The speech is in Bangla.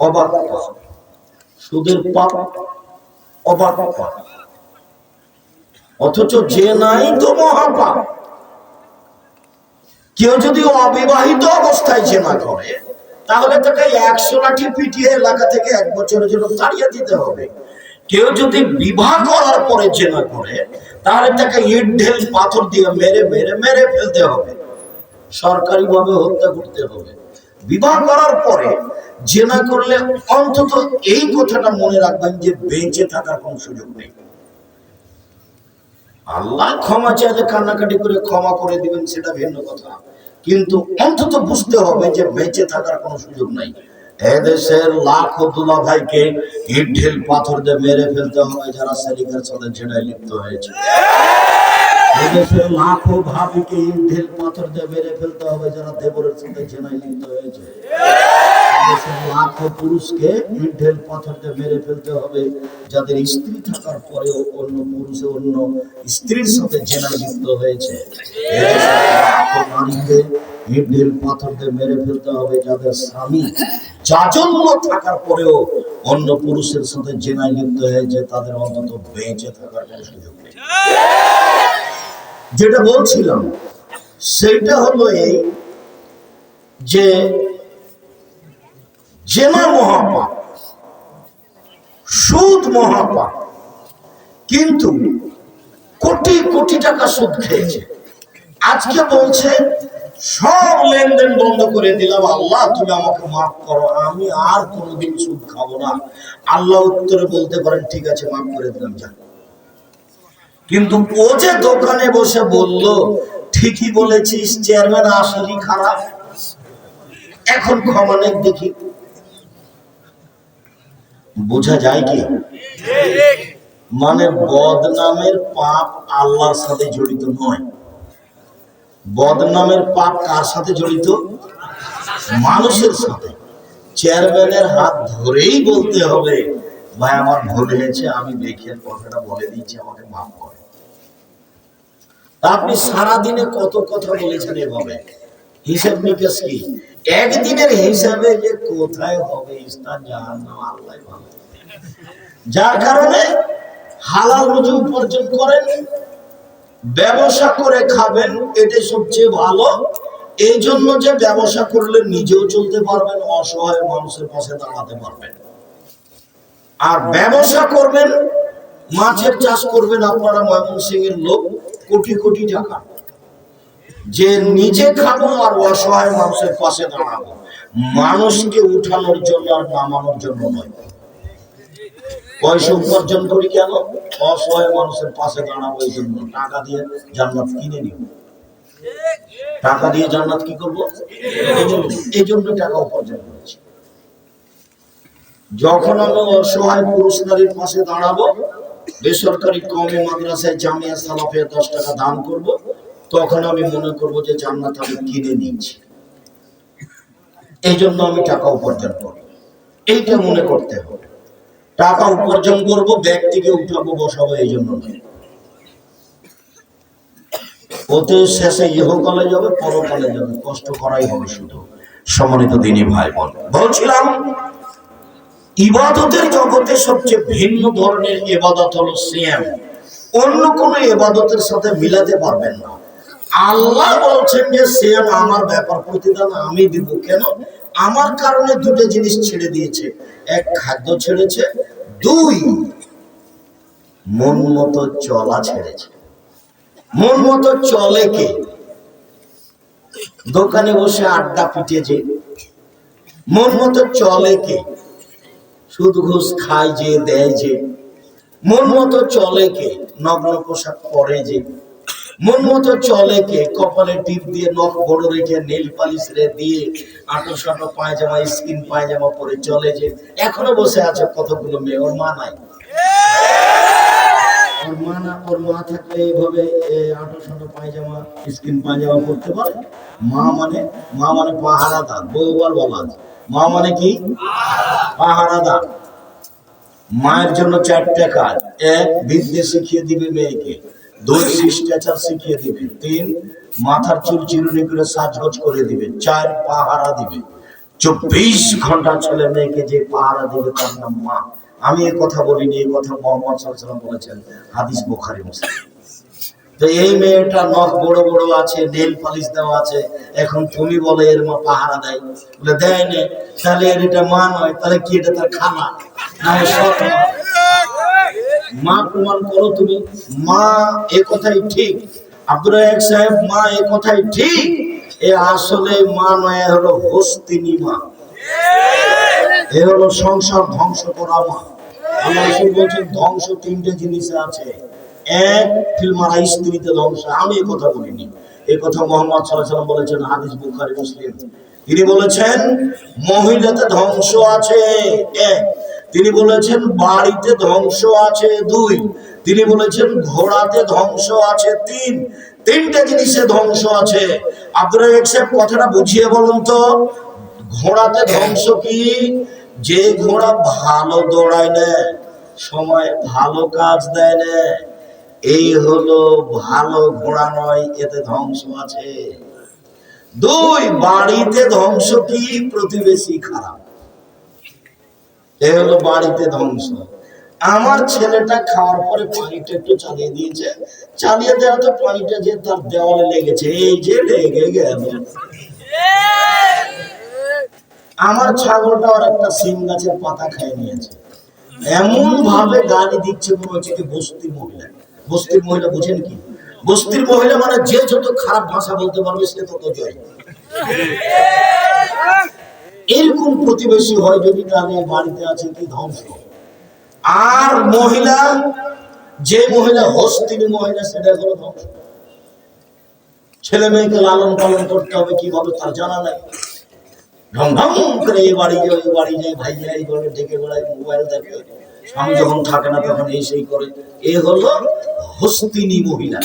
অবাক সুদের পাপ পাপ অথচ যে নাই তো মহাপাপ। কেউ যদি অবিবাহিত অবস্থায় জেনা করে, তাহলে তাকে একশো লাঠি পিটিয়ে এলাকা থেকে এক বছরের জন্য তাড়িয়ে দিতে হবে। কেউ যদি বিবাহ করার পরে জেনা করে, তাহলে তাকে ইট ঢেল পাথর দিয়ে মেরে মেরে মেরে ফেলতে হবে। সরকারি ভাবে হত্যা করতে হবে। বিবাহ করার পরে জেনা করলে অন্তত এই কথাটা মনে রাখবেন যে বেঁচে থাকার কোনো সুযোগ নেই। আল্লাহ ক্ষমা চাইলে কান্নাকাটি করে ক্ষমা করে দিবেন, সেটা ভিন্ন কথা। কিন্তু অন্তত বুঝতে হবে যে বেঁচে থাকার কোনো সুযোগ নাই। এদেশের লাখো দুলা ভাইকে ইট, ঢিল, পাথর দিয়ে মেরে ফেলতে হবে যারা সেলিকার সাথে ছেড়ে লিপ্ত হয়েছে। এদেশের লাখো ভাবিকে ইট ঢিল পাথর দিয়ে মেরে ফেলতে হবে যারা দেবরের সাথে ছেড়াই লিপ্ত হয়েছে। দেশের লাখো পুরুষকে ইট ঢিল পাথর দিয়ে মেরে ফেলতে হবে যাদের স্ত্রী থাকার পরেও অন্য পুরুষে অন্য স্ত্রীর সাথে জেনায় লিপ্ত হয়েছে। এদেশের নারীকে ইট পাথর দিয়ে মেরে ফেলতে হবে যাদের স্বামী জাজন্য থাকার পরেও অন্য পুরুষের সাথে জেনায় লিপ্ত হয়েছে, তাদের অন্তত বেঁচে থাকার কোনো সুযোগ নেই। যেটা বলছিলাম সেটা হলো এই যে জেনা মহাপাপ, সুদ মহাপাপ, কিন্তু কোটি কোটি টাকা সুদ খেয়েছে। আজকে বলছে, সব লেনদেন বন্ধ করে দিলাম। আল্লাহ, তুমি আমাকে মাফ করো, আমি আর কোনোদিন সুদ খাব না। আল্লাহ উত্তরে বলতে পারেন, ঠিক আছে, মাফ করে দিলাম যান কিন্তু ও যে দোকানে বসে বলল, ঠিকই বলেছিস, চেয়ারম্যান আসলেই খারাপ। এখন ক্ষমা নেই দেখি। বোঝা যায় কি? মানে বদনামের পাপ আল্লাহর সাথে জড়িত নয়। বদনামের পাপ কার সাথে জড়িত? মানুষের সাথে। চেয়ারম্যানের হাত ধরেই বলতে হবে ভাই, আমার ভুল হয়েছে, আমি দেখে কথাটা বলে দিচ্ছি আমাকে মাফ করে। আপনি সারাদিনে কত কথা বলেছেন এভাবে? হিসাব নিকাশ কি? একদিনের হিসাবে যে কোথায় হবে ইস্তান জাহান্নাম আল্লাহ ভালো। যার কারণে হালাল রুজু উপার্জন করেন, ব্যবসা করে খাবেন, এটাই সবচেয়ে ভালো। এই জন্য যে ব্যবসা করলে নিজেও চলতে পারবেন, অসহায় মানুষের পাশে দাঁড়াতে পারবেন। আর ব্যবসা করবেন, মাছের চাষ করবেন আপনারা ময়মনসিংহের লোক, কোটি কোটি টাকা। যে নিজে খাব আর অসহায় মানুষের পাশে দাঁড়াবো। মানুষকে উঠানোর জন্য আর নামানোর জন্য নয়। পয়সা উপার্জন করি কেন? অসহায় মানুষের পাশে দাঁড়াবো এই জন্য। টাকা দিয়ে জান্নাত কিনে নিব। টাকা দিয়ে জান্নাত কি করব? এই জন্য টাকা উপার্জন করেছি। যখন আমি অসহায় পুরুষ নারীর পাশে দাঁড়াবো, বেসরকারি কমে মাদ্রাসায় জামিয়া সালাফে দশ টাকা দান করব, তখন আমি মনে করব যে জান্নাত আমি কিনে নিয়েছি। এই জন্য আমি টাকা উপার্জন করব এইটা মনে করতে হবে। টাকা উপার্জন করব, ব্যক্তিকে উঠাবো, বসাবো এই জন্য নয়। ওতে শেষে ইহকালে যাবে, পরকালে যাবে। কষ্ট করাই হবে শুধু। সম্মানিত দিনী ভাই বোন, বলছিলাম ইবাদতের জগতে সবচেয়ে ভিন্ন ধরনের ইবাদত হলো সিয়াম। অন্য কোন ইবাদতের সাথে মিলাতে পারবেন না। আল্লাহ বলছেন যে, সিয়াম আমার ব্যাপার প্রতিদান আমি দিব কেন? আমার কারণে দুটো জিনিস ছেড়ে দিয়েছে। এক, খাদ্য ছেড়েছে। দুই, মন মতো চলা ছেড়েছে। মন মতো চলে কে? দোকানে বসে আড্ডা পিটে যে। মন মতো চলে কে? সুদ, ঘুষ খায় যে, দেয় যে। মন মতো চলে কে, নগ্ন পোশাক পরে যে। মন মতো চলে কে, কপালে টিপ দিয়ে নখ বড় রেখে নীল পালিশ রে দিয়ে আটো সাটো পায়জামা, স্কিন পায়জামা পরে চলে যে। এখনও বসে আছে, কতগুলো মেয়ে? ওর মা নাই। ওর মা না, ওর মা থাকলে এইভাবে আটো সাটো পায়জামা, স্কিন পায়জামা পরতে পারে? মা মানে মা মানে পাহারাদার বহুবার বলা আছে মা মানে কি? পাহারাদার। মায়ের জন্য চারটে কাজ। এক, বিদ্যে শিখিয়ে দিবে মেয়েকে। দুই, শিষ্টাচার শিখিয়ে দিবে। তিন, মাথার চুল চিরুনি করে সাজগোজ করে দিবে। চার, পাহারা দিবে। চব্বিশ ঘণ্টা ছেলে মেয়েকে যে পাহারা দেবে তার নাম মা। আমি এ কথা বলিনি, এ কথা মোহাম্মদ বলেছেন। হাদিস বোখারি, মুসলিম। তো এই মেয়েটা নখ বড় বড় আছে নেল পালিশ দেওয়া আছে, এখন তুমি বলে এর মা পাহারা দেয়। বলে, দেয় নে, তাহলে এর এটা মা নয়, তাহলে কি এটা তার খালা? না মা? প্রমাণ করো তুমি, মা এ কথাই ঠিক। আব্দুর রাজাক সাহেব, মা এ কথাই ঠিক। এ আসলে মা নয় হলো হস্তিনী মা। এ হলো সংসার ধ্বংস করা মা। রাসূল বলছেন, ধ্বংস তিনটে জিনিস আছে। এক ফিল্মারা স্ত্রীতে ধ্বংস। আমি এ কথা বলিনি। এই কথা মোহাম্মদ ওয়াসাল্লাম বলেছেন, হাদিস বুখারী, মুসলিম। তিনি বলেছেন, মহিলাতে ধ্বংস আছে, এক। তিনি বলেছেন, বাড়িতে ধ্বংস আছে, দুই। তিনি বলেছেন, ঘোড়াতে ধ্বংস আছে, তিন। তিনটে জিনিসে ধ্বংস আছে। আপনারা রাজাক কথাটা বুঝিয়ে বলুন তো। ঘোড়াতে ধ্বংস কি? যে ঘোড়া ভালো দৌড়ায় না সময় ভালো কাজ দেয় না এই হলো ভালো ঘোড়া নয়, এতে ধ্বংস আছে। দুই, বাড়িতে ধ্বংস কি? প্রতিবেশী খারাপ। এ হলো বাড়িতে ধ্বংস। আমার ছেলেটা খাওয়ার পরে পানিটা একটু চালিয়ে দিয়েছে। চালিয়ে দেওয়া তো পানিটা যে তার দেওয়ালে লেগেছে, এই যে লেগে গেল। আমার ছাগলটা আর একটা সিম গাছের পাতা খেয়ে নিয়েছে। এমন ভাবে গালি দিচ্ছে মনে হচ্ছে কি বস্তির মহিলা। বস্তির মহিলা বুঝেন কি? বস্তির মহিলা মানে যে যত খারাপ ভাষা বলতে পারবে সে তত জয়। এরকম প্রতিবেশী হয় যদি তাহলে বাড়িতে আছে কি ধ্বংস। আর মহিলা, যে মহিলা হস্তিনী মহিলা, সেটা হলো ধ্বংস। ছেলে মেয়েকে লালন পালন করতে হবে কীভাবে তার জানা নাই। ঢং ঢং করে এই বাড়ি যায় ওই বাড়ি যায় ভাই যায় এইভাবে ডেকে বেড়ায় মোবাইল দেখে। স্বামী যখন থাকে না তখন এই সেই করে। এ হলো হস্তিনী মহিলা।